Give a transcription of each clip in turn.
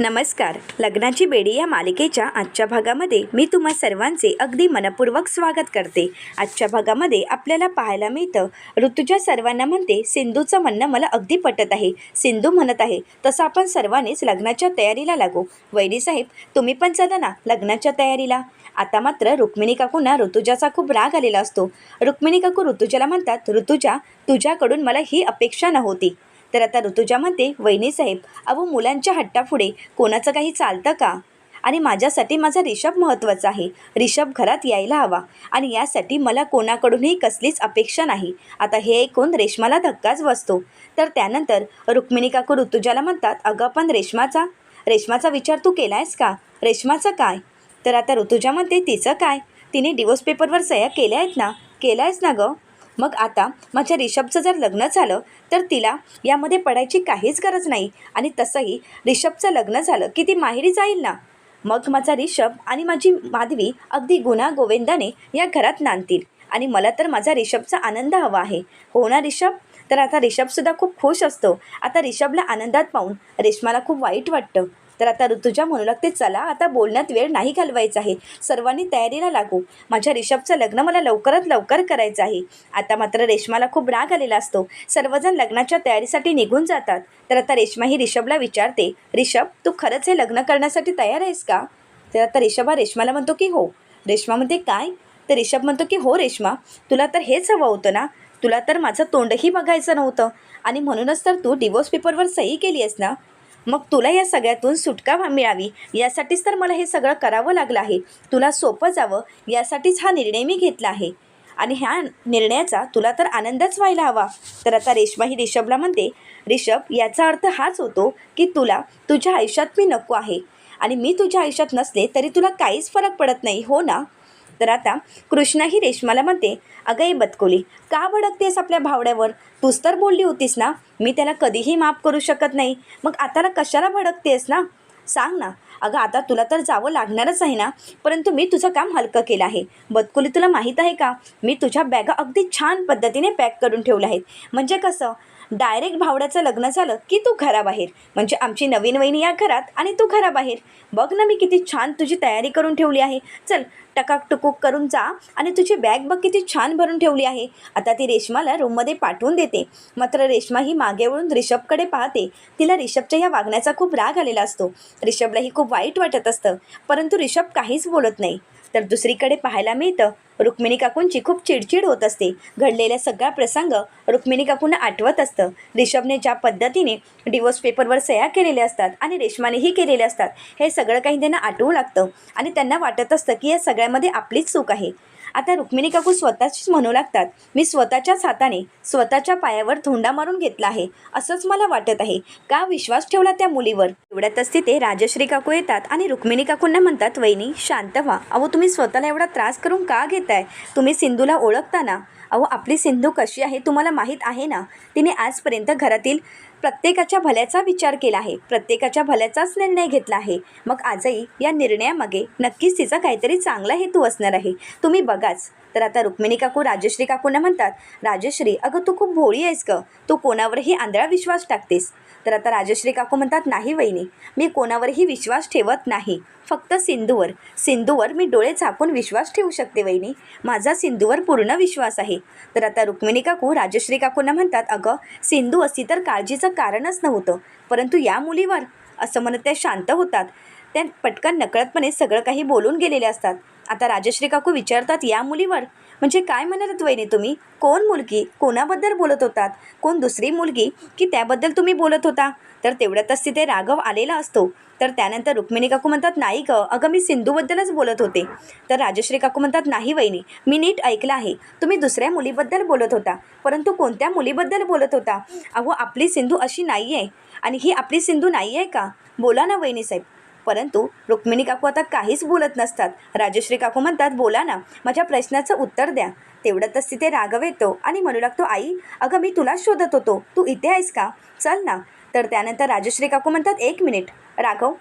नमस्कार. लग्नाची बेडी या मालिकेच्या आजच्या भागामध्ये मी तुम्हा सर्वांचे अगदी मनपूर्वक स्वागत करते. आजच्या भागामध्ये आपल्याला पाहायला मिळतं ऋतुजा सर्वांना म्हणते सिंधूचं म्हणणं मला अगदी पटत आहे. सिंधू म्हणत आहे तसं आपण सर्वांनीच लग्नाच्या तयारीला लागू. वैरी साहेब तुम्ही पण चला ना लग्नाच्या तयारीला. आता मात्र रुक्मिणी काकूंना ऋतुजाचा खूप राग आलेला असतो. रुक्मिणी काकू ऋतुजाला म्हणतात ऋतुजा तुझ्याकडून मला ही अपेक्षा नव्हती. तर आता ऋतुजा म्हणते वहिनीसाहेब अहो मुलांच्या हट्टापुढे कोणाचं काही चालतं का? आणि माझ्यासाठी माझा रिषभ महत्त्वाचा आहे. रिषभ घरात यायला हवा. आणि यासाठी मला कोणाकडूनही कसलीच अपेक्षा नाही. आता हे ऐकून रेशमाला धक्काच बसतो. तर त्यानंतर रुक्मिणी काकू ऋतुजाला म्हणतात अगं पण रेशमाचा रेशमाचा विचार तू केला आहेस का? रेशमाचं काय? तर आता ऋतुजा म्हणते तिचं काय? तिने डिवोर्स पेपरवर सह्या केल्या आहेत ना? केला आहेस ना गं? मग आता माझ्या रिषभचं जर लग्न झालं तर तिला यामध्ये पडायची काहीच गरज नाही. आणि तसंही रिषभचं लग्न झालं की ती माहेरी जाईल ना? मग माझा रिषभ आणि माझी माधवी अगदी गुन्हा गोविंदाने या घरात नांदतील. आणि मला तर माझा रिषभचा आनंद हवा आहे. हो ना रिषभ? तर आता रिषभसुद्धा खूप खुश असतो. आता रिषभला आनंदात पाहून रेश्माला खूप वाईट वाटतं. तर आता ऋतुजा म्हणू लागते चला आता बोलण्यात वेळ नाही घालवायचा आहे. सर्वांनी तयारीला लागू. माझ्या रिषभचं लग्न मला लवकरात लवकर करायचं आहे. आता मात्र रेशमाला खूप राग आलेला असतो. सर्वजण लग्नाच्या तयारीसाठी निघून जातात. तर आता रेशमा ही रिषभला विचारते रिषभ तू खरंच हे लग्न करण्यासाठी तयार आहेस का? तर आता रिषभ हा रेशमाला म्हणतो की हो. रेशमा म्हणते काय? तर रिषभ म्हणतो की हो रेशमा तुला तर हेच हवं होतं ना? तुला तर माझं तोंडही बघायचं नव्हतं. आणि म्हणूनच तर तू डिवोर्स पेपरवर सही केली आहेस ना? मग तुला या सगळ्यातून सुटका मिळावी. यासाठीच तर मला हे सगळं करावं लागलं आहे. तुला सोपं जावं. यासाठीच हा निर्णय मी घेतला आहे. आणि ह्या निर्णयाचा तुला तर आनंदच व्हायला हवा. तर आता रेशमाही रिषभला म्हणते रिषभ याचा अर्थ हाच होतो की तुला तुझ्या आयुष्यात मी नको आहे. आणि मी तुझ्या आयुष्यात नसले तरी तुला काहीच फरक पडत नाही हो ना? तर आता कृष्णा ही रेशमाला म्हणते अगं हे बदकोली का भडकतेस आपल्या भावड्यावर? तूच तर बोलली होतीस ना मी त्याला कधीही माफ करू शकत नाही. मग आता कशाला भडकतेस ना? सांग ना. अगं आता तुला तर जावं लागणारच आहे ना परंतु मी तुझं काम हलकं केलं आहे. बदकुली तुला माहीत आहे का? मी तुझ्या बॅगा अगदी छान पद्धतीने पॅक करून ठेवल्या आहेत. म्हणजे कसं? डायरेक्ट भावड्याचं लग्न झालं की तू घराबाहेर. म्हणजे आमची नवीन वहिनी या घरात आणि तू घराबाहेर. बघ ना मी किती छान तुझी तयारी करून ठेवली आहे. चल टकाक टुकूक करून जा आणि तुझी बॅग बघ किती छान भरून ठेवली आहे. आता ती रेशमाला रूममध्ये पाठवून देते. मात्र रेशमा ही मागे वळून रिषभकडे पाहते. तिला रिषभच्या या वागण्याचा खूप राग आलेला असतो. रिषभलाही खूप वाईट वाटत असतं. परंतु रिषभ काहीच बोलत नाही. तर दुसरीकडे पाहायला मिळतं रुक्मिणी काकूंची खूप चिडचिड होत असते. घडलेला सगळा प्रसंग रुक्मिणी काकूंना आठवत असतं. रिषभने ज्या पद्धतीने डिवोर्स पेपरवर सह्या केलेल्या असतात आणि रेशमानेही केलेले असतात हे सगळं काही त्यांना आठवू लागतं आणि त्यांना वाटत असतं की या सगळ्यामध्ये आपलीच चूक आहे. आता रुक्मिणी काकू स्वतःच म्हणू लागतात मी स्वतःच्याच हाताने स्वतःच्या पायावर धोंडा मारून घेतला आहे असंच मला वाटत आहे. का विश्वास ठेवला त्या मुलीवर? एवढ्यातच तिथे राजश्री काकू येतात आणि रुक्मिणी काकूंना म्हणतात वहिनी शांत व्हा. अहो तुम्ही स्वतःला एवढा त्रास करून का घेताय? तुम्ही सिंधूला ओळखता ना. अहो आपली सिंधू कशी आहे तुम्हाला माहीत आहे ना? तिने आजपर्यंत घरातील प्रत्येकाच्या भल्याचा विचार केला आहे. प्रत्येकाच्या भल्याचाच निर्णय घेतला आहे. मग आजही या निर्णयामागे नक्कीच तिचा काहीतरी चांगला हेतू असणार आहे. तुम्ही बघाच. तर आता रुक्मिणी काकू राजश्री काकूंना म्हणतात राजश्री अगं तू खूप भोळी आहेस ग. तू कोणावरही आंधळा विश्वास टाकतेस. तर आता राजश्री काकू म्हणतात नाही वहिनी मी कोणावरही विश्वास ठेवत नाही. फक्त सिंधूवर. सिंधूवर मी डोळे झाकून विश्वास ठेवू शकते वहिनी. माझा सिंधूवर पूर्ण विश्वास आहे. तर आता रुक्मिणी काकू राजश्री काकूंना म्हणतात अगं सिंधू असती तर काळजीचं कारणच नव्हतं परंतु या मुलीवर असं म्हणत त्या शांत होतात. त्या पटकन नकळतपणे सगळं काही बोलून गेलेले असतात. आता राजश्री काकू विचारतात या मुलीवर म्हणजे काय म्हणत वहिनी तुम्ही? कोण मुलगी? कोणाबद्दल बोलत होतात? कोण दुसरी मुलगी? की त्याबद्दल तुम्ही बोलत होता? तर तेवढ्यातच तिथे राघव आलेला असतो. तर त्यानंतर रुक्मिणी काकू म्हणतात नाही ग अगं मी सिंधूबद्दलच बोलत होते. तर राजश्री काकू म्हणतात नाही वहिनी मी नीट ऐकलं आहे. तुम्ही दुसऱ्या मुलीबद्दल बोलत होता परंतु कोणत्या मुलीबद्दल बोलत होता? अहो आपली सिंधू अशी नाही आहे आणि ही आपली सिंधू नाही आहे का? बोला ना वहिनी साहेब. परंतु रुक्मिणी काकू आता काहीच बोलत नसतात. राजश्री काकू म्हणतात बोला ना माझ्या प्रश्नाचं उत्तर द्या. तेवढ्यातच तिथे राघव येतो आणि म्हणू लागतो आई अगं मी तुलाच शोधत होतो. तू इथे आहेस का? चल ना. तर त्यानंतर राजश्री काकू म्हणतात एक मिनिट राघव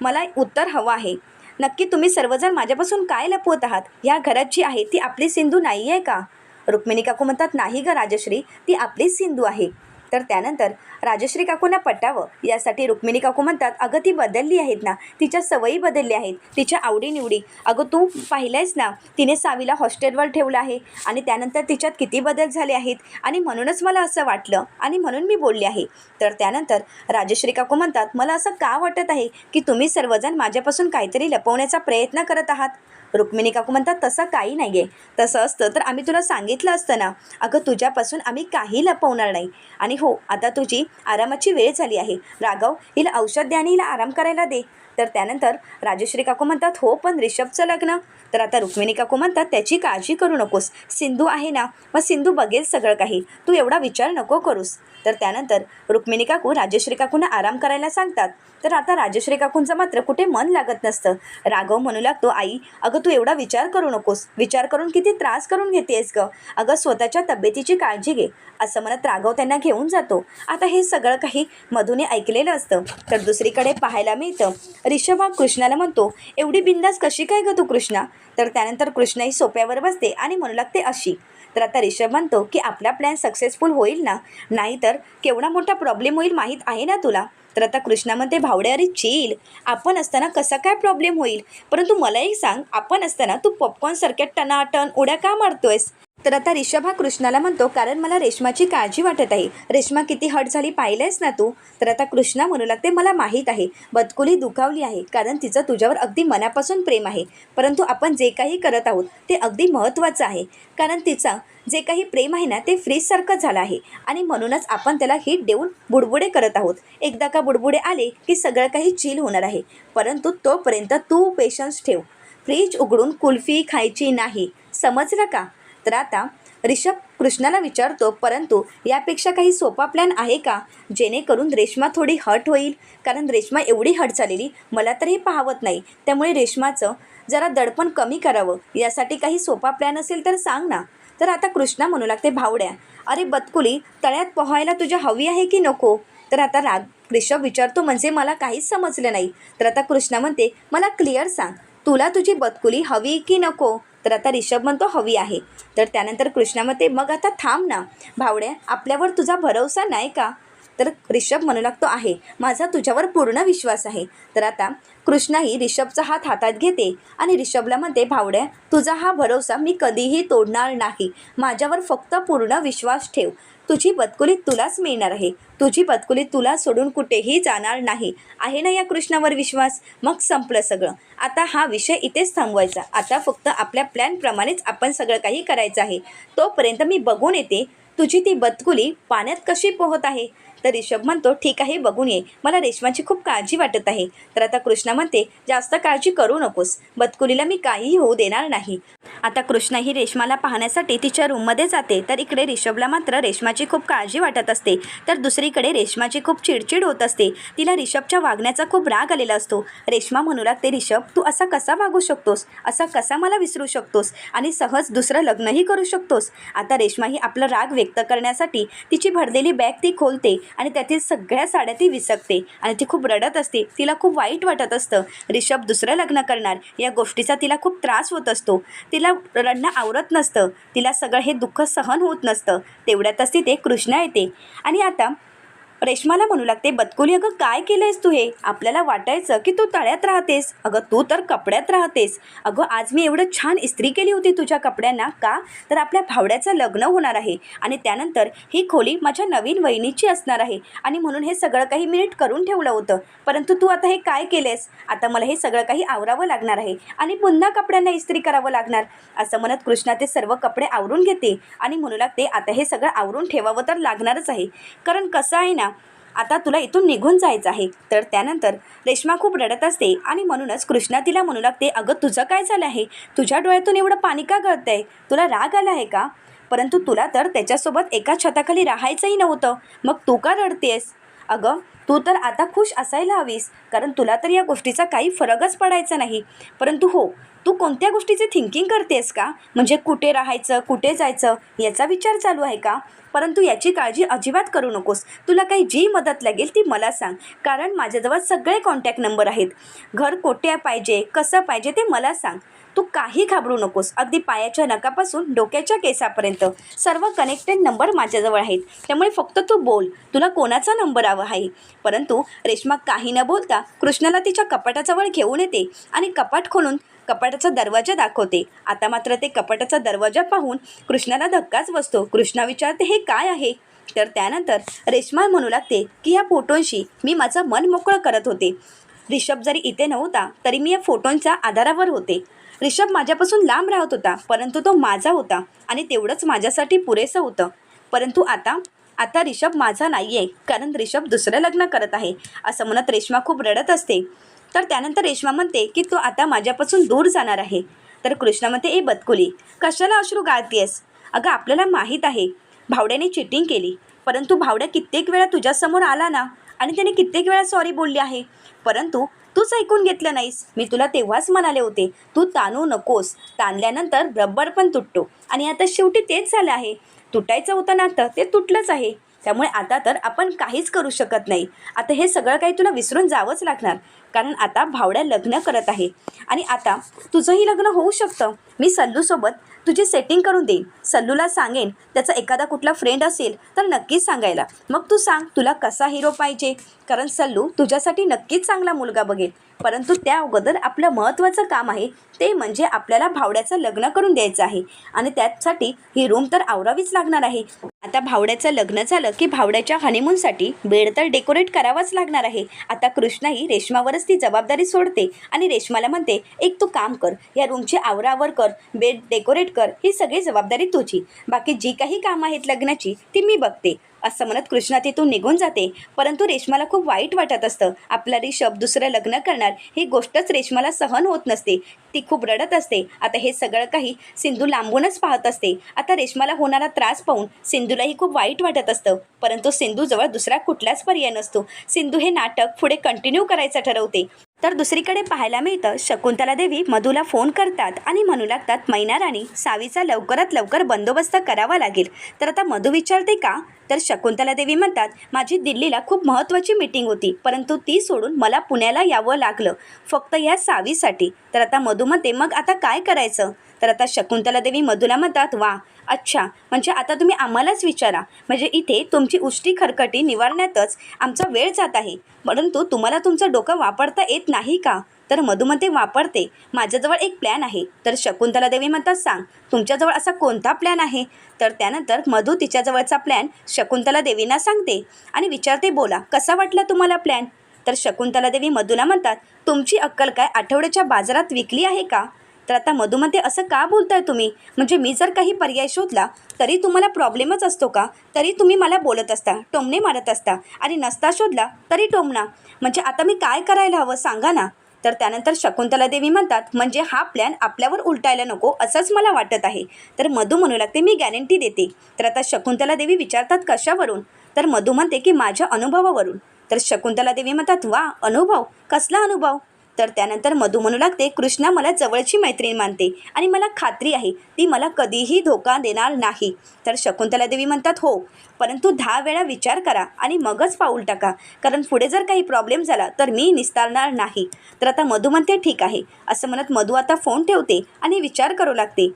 मला उत्तर हवं आहे. नक्की तुम्ही सर्वजण माझ्यापासून काय लपवत आहात? ह्या घरात जी आहे ती आपली सिंधू नाही आहे का? रुक्मिणी काकू म्हणतात नाही ग राजश्री ती आपलीच सिंधू आहे. तर त्यानंतर राजश्री काकूंना पटावं. यासाठी रुक्मिणी काकू म्हणतात अगं ती बदलली आहेत ना. तिच्या सवयी बदलल्या आहेत. तिच्या आवडीनिवडी. अगं तू पाहिलंयस ना तिने सावीला हॉस्टेलवर ठेवलं आहे आणि त्यानंतर तिच्यात किती बदल झाले आहेत? आणि म्हणूनच मला असं वाटलं आणि म्हणून मी बोलले आहे. तर त्यानंतर राजश्री काकू म्हणतात मला असं का वाटत आहे की तुम्ही सर्वजण माझ्यापासून काहीतरी लपवण्याचा प्रयत्न करत आहात? रुक्मिणी काकू म्हणतात तसं काही नाही आहे तसं असतं तर आम्ही तुला सांगितलं असतं ना. अगं तुझ्यापासून आम्ही काही लपवणार नाही. आणि हो आता तुझी आरामाची वेळ झाली आहे. राघव हिला औषध द्या आणि हिला आराम करायला दे. तर त्यानंतर राजश्री काकू म्हणतात हो पण रिषभचं लग्न तर आता रुक्मिणी काकू म्हणतात त्याची काळजी करू नकोस. सिंधू आहे ना मग सिंधू बघेल सगळं काही. तू एवढा विचार नको करूस. तर त्यानंतर रुक्मिणी काकू राजश्री काकूंना आराम करायला सांगतात तर आता राजश्री काकूंचं मात्र कुठे मन लागत नसतं. राघव म्हणू लागतो आई अगं तू एवढा विचार करू नकोस. विचार करून किती त्रास करून घेतेस ग. अगं स्वतःच्या तब्येतीची काळजी घे. असं म्हणत राघव त्यांना घेऊन जातो. आता हे सगळं काही मधून ऐकलेलं असतं. तर दुसरीकडे पाहायला मिळतं. ऋषभ कृष्णाला म्हणतो एवढी बिंदास कशी काय ग तू कृष्णा? तर त्यानंतर कृष्णाही सोप्यावर बसते आणि म्हणू लागते अशी. तर आता रिषभ म्हणतो की आपला प्लॅन सक्सेसफुल होईल ना? नाहीतर केवढा मोठा प्रॉब्लेम होईल माहीत आहे ना तुला? तर आता कृष्णामध्ये भावडे अरे चिल आपण असताना कसा काय प्रॉब्लेम होईल? परंतु मला एक सांग आपण असताना तू पॉपकॉर्नसारख्या टनाटन उड्या का मारतोयस? तर आता रिषभ हा कृष्णाला म्हणतो कारण मला रेशमाची काळजी वाटत आहे. रेशमा किती हट झाली पाहिलंयस ना तू? तर आता कृष्णा म्हणू लागते मला माहीत आहे. बदकुली दुखावली आहे कारण तिचं तुझ्यावर अगदी मनापासून प्रेम आहे. परंतु आपण जे काही करत आहोत ते अगदी महत्त्वाचं आहे. कारण तिचा जे काही प्रेम आहे ना ते फ्रीजसारखं झालं आहे. आणि म्हणूनच आपण त्याला हिट देऊन बुडबुडे करत आहोत. एकदा का बुडबुडे आले की सगळं काही चिल होणार आहे. परंतु तोपर्यंत तू पेशन्स ठेव. फ्रीज उघडून कुल्फी खायची नाही. समजलं का? तर आता रिषभ कृष्णाला विचारतो परंतु यापेक्षा काही सोपा प्लॅन आहे का? जेणेकरून रेश्मा थोडी हट होईल. कारण रेश्मा एवढी हट झालेली मला तर हे पाहवत नाही. त्यामुळे रेश्माचं जरा दडपण कमी करावं. यासाठी काही सोपा प्लॅन असेल तर सांग ना. तर आता कृष्णा म्हणू लागते भावड्या अरे बतकुली तळ्यात पोहायला तुझ्या हवी आहे की नको? तर आता राग ऋषभ विचारतो म्हणजे मला काहीच समजलं नाही. तर आता कृष्णा म्हणते मला क्लिअर सांग तुला तुझी बतकुली हवी की नको? तर आता रिषभ म्हणतो हवी आहे. तर त्यानंतर कृष्णा म्हणते मग आता थांब ना भावड्या आपल्यावर तुझा भरोसा नाही का? तर ऋषभ म्हणू लागतो आहे. माझा तुझ्यावर पूर्ण विश्वास आहे. तर आता कृष्णाही ऋषभचा हात हातात घेते आणि ऋषभला म्हणते भावड्या तुझा हा भरोसा मी कधीही तोडणार नाही. माझ्यावर फक्त पूर्ण विश्वास ठेव. तुझी बदकुली तुलाच मिळणार आहे. तुझी बदकुली तुला सोडून कुठेही जाणार नाही. आहे ना या कृष्णावर विश्वास? मग संपलं सगळं. आता हा विषय इथेच थांबवायचा. आता फक्त आपल्या प्लॅनप्रमाणेच आपण सगळं काही करायचं आहे. तोपर्यंत मी बघून येते तुझी ती बदकुली पाण्यात कशी पोहत आहे? तर रिषभ म्हणतो ठीक आहे बघून ये. मला रेशमाची खूप काळजी वाटत आहे. तर आता कृष्णा म्हणते जास्त काळजी करू नकोस. बदकुलीला मी काहीही होऊ देणार नाही. आता कृष्णा ही रेशमाला पाहण्यासाठी तिच्या रूममध्ये जाते. तर इकडे रिषभला मात्र रेशमाची खूप काळजी वाटत असते. तर दुसरीकडे रेशमाची खूप चिडचिड होत असते. तिला रिषभच्या वागण्याचा खूप राग आलेला असतो. रेशमा म्हणू लागते रिषभ तू असा कसा वागू शकतोस? असा कसा मला विसरू शकतोस? आणि सहज दुसरं लग्नही करू शकतोस? आता रेशमा ही आपला राग व्यक्त करण्यासाठी तिची भरलेली बॅग ती खोलते. आणि त्यातील सगळ्या साड्या ती विसकते आणि ती खूप रडत असते. तिला खूप वाईट वाटत असतं. रिषभ दुसरं लग्न करणार. या गोष्टीचा तिला खूप त्रास होत असतो. तिला रडणं आवरत नसतं. तिला सगळं हे दुःख सहन होत नसतं. तेवढ्यातच तिथे कृष्णा येते. आणि आता रेश्माला म्हणू लागते बदकुली अगं काय केलंयस तू हे? आपल्याला वाटायचं की तू तळ्यात राहतेस. अगं तू तर कपड्यात राहतेस. अगं आज मी एवढं छान इस्त्री केली होती तुझ्या कपड्यांना का? तर आपल्या भावड्याचं लग्न होणार आहे आणि त्यानंतर ही खोली माझ्या नवीन वहिनीची असणार आहे आणि म्हणून हे सगळं काही मी नीट करून ठेवलं होतं. परंतु तू आता हे काय केलंयस? आता मला हे सगळं काही आवरावं लागणार आहे आणि पुन्हा कपड्यांना इस्त्री करावं लागणार. असं म्हणत कृष्णा ते सर्व कपडे आवरून घेते आणि म्हणू लागते आता हे सगळं आवरून ठेवावं तर लागणारच आहे. कारण कसं आहे ना आता तुला इथून निघून जायचं आहे. तर त्यानंतर रेश्मा खूप रडत असते आणि म्हणूनच कृष्णा तिला म्हणू लागते अगं तुझं काय झालं आहे? तुझ्या डोळ्यातून एवढं पाणी का गळतंय? तुला राग आला आहे का? परंतु तुला तर त्याच्यासोबत एका छताखाली राहायचंही नव्हतं. मग तू का रडतेस? अगं तू तर आता खुश असायला हवीस कारण तुला तर या गोष्टीचा काही फरकच पडायचा नाही. परंतु हो तू कोणत्या गोष्टीचे थिंकिंग करतेस का? म्हणजे कुठे राहायचं कुठे जायचं याचा विचार चालू आहे का? परंतु याची काळजी अजिबात करू नकोस. तुला काही जी मदत लागेल ती मला सांग. कारण माझ्याजवळ सगळे कॉन्टॅक्ट नंबर आहेत. घर कोठे पाहिजे कसं पाहिजे ते मला सांग. तू काही घाबरू नकोस. अगदी पायाच्या नकापासून डोक्याच्या केसापर्यंत. सर्व कनेक्टेड नंबर माझ्याजवळ आहेत. त्यामुळे फक्त तू बोल. तुला कोणाचा नंबर हवा आहे? परंतु रेश्मा काही न बोलता कृष्णाला तिच्या कपाटाजवळ घेऊन येते आणि कपाट खोलून कपाटाचा दरवाजा दाखवते. आता मात्र ते कपाटाचा दरवाजा पाहून कृष्णाला धक्काच बसतो. कृष्णा विचारते हे काय आहे? तर त्यानंतर रेश्मा म्हणू लागते की या फोटोंशी मी माझं मन मोकळं करत होते. रिषभ जरी इथे नव्हता तरी मी या फोटोंच्या आधारावर होते. रिषभ माझ्यापासून लांब राहत होता परंतु तो माझा होता आणि तेवढंच माझ्यासाठी पुरेसं होतं. परंतु आता आता रिषभ माझा नाही आहे कारण रिषभ दुसरं लग्न करत आहे असं म्हणत रेश्मा खूप रडत असते. तर त्यानंतर रेश्मा म्हणते की तो आता माझ्यापासून दूर जाणार आहे. तर कृष्णा म्हणते ए बदकुली कशाला अश्रू गाळतीयस? अगं आपल्याला माहीत आहे भावड्याने चिटिंग केली. परंतु भावड्या कित्येक वेळा तुझ्यासमोर आला ना आणि त्याने कित्येक वेळा सॉरी बोलली आहे. परंतु तूच ऐकून घेतलं नाहीस. मी तुला तेव्हाच म्हणाले होते तू ताणू नकोस. ताणल्यानंतर रब्बर पण तुटतो. आणि आता शेवटी तेच झालं आहे. तुटायचं होतं नातं ते तुटलंच आहे. त्यामुळे आता तर आपण काहीच करू शकत नाही. आता हे सगळं काही तुला विसरून जावंच लागणार. कारण आता भावड्या लग्न करत आहे. आणि आता तुझंही लग्न होऊ शकतं. मी सल्लूसोबत तुझी सेटिंग करून देईन. सल्लूला सांगेन त्याचा एखादा कुठला फ्रेंड असेल तर नक्कीच सांगायला. मग तू सांग तुला कसा हिरो पाहिजे? कारण सल्लू तुझ्यासाठी नक्कीच चांगला मुलगा बघेल. परंतु त्या अगोदर आपलं महत्त्वाचं काम आहे ते म्हणजे आपल्याला भावड्याचं लग्न करून द्यायचं आहे. आणि त्यासाठी ही रूम तर आवरावीच लागणार आहे. आता भावड्याचं लग्न झालं की भावड्याच्या हनीमूनसाठी बेड तर डेकोरेट करावाच लागणार आहे. आता कृष्णाही रेशमावरच ती जबाबदारी सोडते आणि रेशमाला म्हणते एक तू काम कर या रूमची आवरावर कर बेड डेकोरेट कर ही सगळी जबाबदारी तुझी. बाकी जी काही कामं आहेत लग्नाची ती मी बघते. असं म्हणत कृष्णा तिथून निघून जाते. परंतु रेशमाला खूप वाईट वाटत असतं. आपला रिषभ दुसरं लग्न करणार ही गोष्टच रेश्माला सहन होत नसते. ती खूप रडत असते. आता हे सगळं काही सिंधू लांबूनच पाहत असते. आता रेश्माला होणारा त्रास पाहून सिंधूलाही खूप वाईट वाटत असतं. परंतु सिंधूजवळ दुसरा कुठलाच पर्याय नसतो. सिंधू हे नाटक पुढे कंटिन्यू करायचं ठरवते. तर दुसरीकडे पाहायला मिळतं शकुंतला देवी मधूला फोन करतात आणि म्हणू लागतात मैना राणी सावीचा लवकरात लवकर बंदोबस्त करावा लागेल. तर आता मधू विचारते का? तर शकुंतला देवी म्हणतात माझी दिल्लीला खूप महत्त्वाची मीटिंग होती परंतु ती सोडून मला पुण्याला यावं लागलं फक्त या सावीसाठी. तर आता मधू म्हणते मग आता काय करायचं? तर आता शकुंतला देवी मधुला म्हणतात वा अच्छा म्हणजे आता तुम्ही आम्हालाच विचारा. म्हणजे इथे तुमची उष्टी खरकटी निवारण्यातच आमचा वेळ जात आहे. परंतु तुम्हाला तुमचं डोकं वापरता येत नाही का? तर मधुमते वापरते. माझ्याजवळ एक प्लॅन आहे. तर शकुंतला देवी म्हणतात सांग तुमच्याजवळ असा कोणता प्लॅन आहे? तर त्यानंतर मधू तिच्याजवळचा प्लॅन शकुंतला देवींना सांगते आणि विचारते बोला कसा वाटला तुम्हाला प्लॅन तर शकुंतला देवी मधुला म्हणतात तुमची अक्कल काय आठवड्याच्या बाजारात विकली आहे का? तर आता मधुमते असं का बोलताय तुम्ही? म्हणजे मी जर काही पर्याय शोधला तरी तुम्हाला प्रॉब्लेमच असतो का? तरी तुम्ही मला बोलत असता टोमणे मारत असता आणि नसता शोधला तरी टोमणा म्हणजे आता मी काय करायला हवं सांगा ना. तर त्यानंतर शकुंतला देवी म्हणतात म्हणजे हा प्लॅन आपल्यावर उलटायला नको असंच मला वाटत आहे. तर मधू म्हणू लागते मी गॅरंटी देते. तर आता शकुंतला देवी विचारतात कशावरून? तर मधू म्हणते की माझ्या अनुभवावरून. तर शकुंतला देवी म्हणतात वा अनुभव? कसला अनुभव? तर त्यानंतर मधू म्हणू लागते कृष्णा मला जवळची मैत्रीण मानते आणि मला खात्री आहे ती मला कधीही धोका देणार नाही. तर शकुंतला देवी म्हणतात हो परंतु दहा वेळा विचार करा आणि मगच पाऊल टाका. कारण पुढे जर काही प्रॉब्लेम झाला तर मी निस्तारणार नाही. तर आता मधू म्हणते ठीक आहे. असं म्हणत मधू आता फोन ठेवते आणि विचार करू लागते.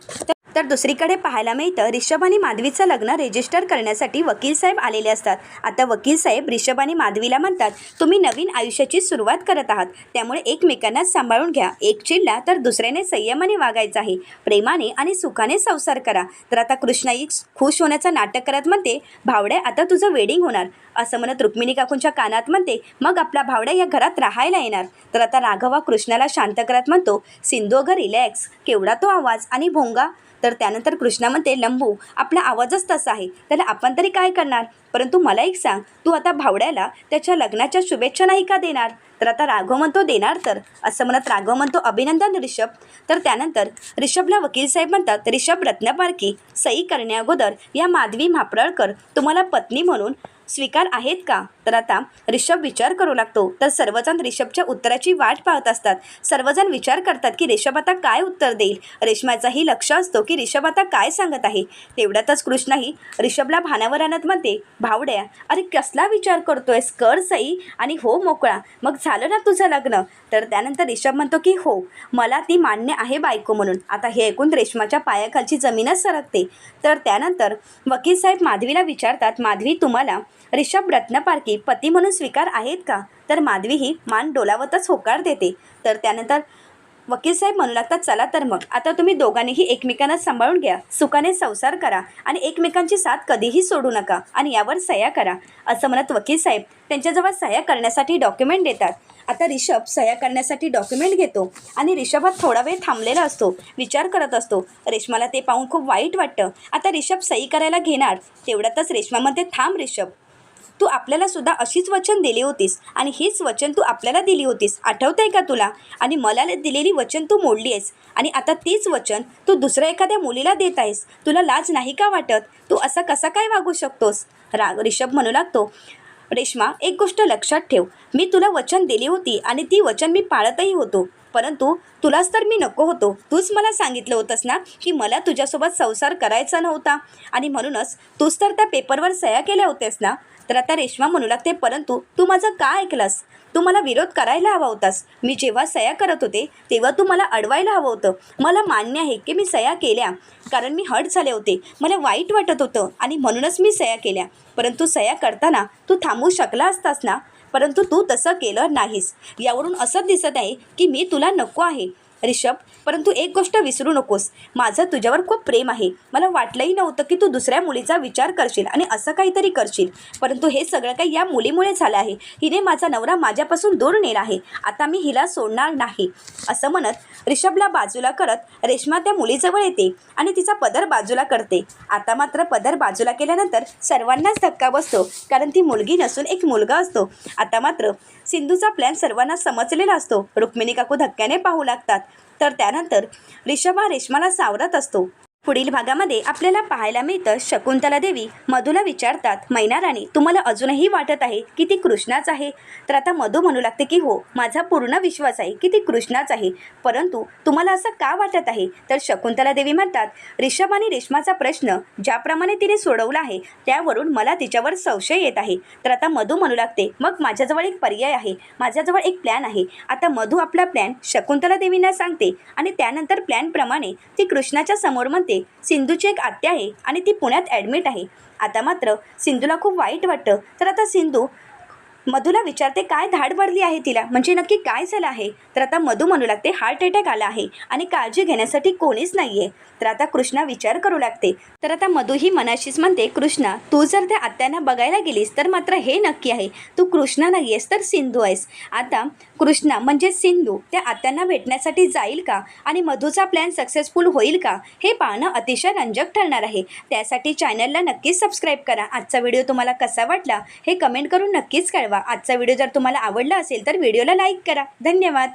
तर दुसरीकडे पाहायला मिळतं रिषभ आणि माधवीचं लग्न रजिस्टर करण्यासाठी वकील साहेब आलेले असतात. आता वकील साहेब रिषभ आणि माधवीला म्हणतात तुम्ही नवीन आयुष्याची सुरुवात करत आहात त्यामुळे एकमेकांना सांभाळून घ्या. एक चिडला तर दुसऱ्याने संयमाने वागायचं आहे. प्रेमाने आणि सुखाने संसार करा. तर आता कृष्णाई खुश होण्याचं नाटक करत म्हणते भावड्या आता तुझं वेडिंग होणार. असं म्हणत रुक्मिणी काकूंच्या कानात म्हणते मग आपला भावड्या या घरात राहायला येणार. तर आता राघवा कृष्णाला शांत करत म्हणतो सिंधू अगं रिलॅक्स केवढा तो आवाज आणि भोंगा. तर त्यानंतर कृष्णा म्हणते लंबू आपला आवाजच तसा आहे. त्याला आपण तरी काय करणार? परंतु मला एक सांग तू आता भावड्याला त्याच्या लग्नाच्या शुभेच्छा नाही का देणार? तर आता राघव म्हणतो देणार तर. असं म्हणत राघव म्हणतो अभिनंदन रिषभ तर त्यानंतर रिषभला वकील साहेब म्हणतात रिषभ रत्नपारखी सही करण्याअगोदर या माधवी म्हापरळकर तुम्हाला पत्नी म्हणून स्वीकार आहेत का? तर आता रिषभ विचार करू लागतो. तर सर्वजण रिषभच्या उत्तराची वाट पाहत असतात. सर्वजण विचार करतात की रिषभ आता काय उत्तर देईल? रेशमाचाही लक्ष असतो की रिषभ आता काय सांगत आहे? तेवढ्यातच कृष्णाही रिषभला भानावर आणत म्हणते भावड्या अरे कसला विचार करतोयस? कर सई आणि हो मोकळा. मग झालं ना तुझं लग्न? तर त्यानंतर रिषभ म्हणतो की हो मला ती मान्य आहे बायको म्हणून. आता हे ऐकून रेशमाच्या पायाखालची जमीनच सरकते. तर त्यानंतर वकील साहेब माधवीला विचारतात माधवी तुम्हाला रिषभ की पती म्हणून स्वीकार आहेत का? तर माधवी ही मान डोलावतच होकार देते. तर त्यानंतर वकील साहेब म्हणू लागतात चला तर मग. आता तुम्ही दोघांनीही एकमेकांना सांभाळून घ्या. सुखाने संसार करा आणि एकमेकांची साथ कधीही सोडू नका आणि यावर सह्या करा. असं म्हणत वकील साहेब त्यांच्याजवळ सह्या करण्यासाठी डॉक्युमेंट देतात. आता रिषभ सह्या करण्यासाठी डॉक्युमेंट घेतो आणि रिषभ हा थोडा वेळ थांबलेला असतो विचार करत असतो. रेशमाला ते पाहून खूप वाईट वाटतं. आता रिषभ सही करायला घेणार? तेवढ्यातच रेश्मामध्ये थांब रिषभ. तू आपल्याला सुद्धा अशीच वचन दिली होतीस आणि हीच वचन तू आपल्याला दिली होतीस. आठवतंय का तुला? आणि मला दिलेली वचन तू मोडली आहेस आणि आता तीच वचन तू दुसऱ्या एखाद्या मुलीला देत आहेस. तुला लाज नाही का वाटत? तू असं कसा काय वागू शकतोस? राग रिषभ म्हणू लागतो. रेश्मा एक गोष्ट लक्षात ठेव. मी तुला वचन दिली होती आणि ती वचन मी पाळतही होतो. परंतु तुलाच तर मी नको होतो. तूच मला सांगितलं होतंस ना की मला तुझ्यासोबत संसार करायचा नव्हता. आणि म्हणूनच तूच तर त्या पेपरवर सह्या केल्या होत्यास ना? तर आता रेश्मा म्हणू लागते परंतु तू माझं का ऐकलंस? तू मला विरोध करायला हवा होतास. मी जेव्हा सया करत होते तेव्हा तू मला अडवायला हवं होतं. मला मान्य आहे की मी सया केल्या कारण मी हट झाले होते. मला वाईट वाटत होतं आणि म्हणूनच मी सया केल्या. परंतु सया करताना तू थांबवू शकला असतास ना? परंतु तू तसं केलं नाहीस. यावरून असं दिसत आहे की मी तुला नको आहे. रिषभ परंतु एक गोष्ट विसरू नकोस. माझं तुझ्यावर खूप प्रेम आहे. मला वाटलंही नव्हतं की तू दुसऱ्या मुलीचा विचार करशील आणि असं काहीतरी करशील. परंतु हे सगळं काही या मुलीमुळे झालं आहे. हिने माझा नवरा माझ्यापासून दूर नेला आहे. आता मी हिला सोडणार नाही. असं म्हणत रिषभला बाजूला करत रेश्मा त्या मुलीजवळ येते आणि तिचा पदर बाजूला करते. आता मात्र पदर बाजूला केल्यानंतर सर्वांनाच धक्का बसतो कारण ती मुलगी नसून एक मुलगा असतो. आता मात्र सिंधूचा प्लॅन सर्वांना समजलेला असतो. रुक्मिणी काकू धक्क्याने पाहू लागतात. तर त्यानंतर रिषभ हा रेशमाला सावरत असतो. पुढील भागामध्ये आपल्याला पाहायला मिळतं शकुंतला देवी. मधूला विचारतात मैना राणी तुम्हाला अजूनही वाटत आहे की ती कृष्णाच आहे? तर आता मधू म्हणू लागते की हो माझा पूर्ण विश्वास आहे की ती कृष्णाच आहे. परंतु तुम्हाला असं का वाटत आहे? तर शकुंतला देवी म्हणतात रिषभ आणि रेशमाचा प्रश्न ज्याप्रमाणे तिने सोडवला आहे त्यावरून मला तिच्यावर संशय येत आहे. तर आता मधू म्हणू लागते मग माझ्याजवळ एक पर्याय आहे. माझ्याजवळ एक प्लॅन आहे. आता मधू आपला प्लॅन शकुंतला देवींना सांगते आणि त्यानंतर प्लॅनप्रमाणे ती कृष्णाच्या समोर म्हणते सिंधूची एक आत्या आहे आणि ती पुण्यात ॲडमिट आहे. आता मात्र सिंधूला खूप वाईट वाटतं. तर आता सिंधू मधूला विचारते काय धाड पडली आहे तिला? म्हणजे नक्की काय झालं आहे? तर आता मधू म्हणू लागते हार्ट अटॅक आला आहे आणि काळजी घेण्यासाठी कोणीच नाही आहे तर आता कृष्णा विचार करू लागते. तर आता मधू ही मनाशीच म्हणते कृष्णा तू जर त्या आत्यांना बघायला गेलीस तर मात्र हे नक्की आहे. तू कृष्णा नाही आहेस तर सिंधू आहेस. आता कृष्णा म्हणजे सिंधू त्या आत्यांना भेटण्यासाठी जाईल का? आणि मधूचा प्लॅन सक्सेसफुल होईल का? हे पाहणं अतिशय रंजक ठरणार आहे. त्यासाठी चॅनलला नक्कीच सबस्क्राईब करा. आजचा व्हिडिओ तुम्हाला कसा वाटला हे कमेंट करून नक्कीच कळवा आजचा व्हिडिओ जर तुम्हाला आवडला असेल तर व्हिडिओला लाईक करा. धन्यवाद.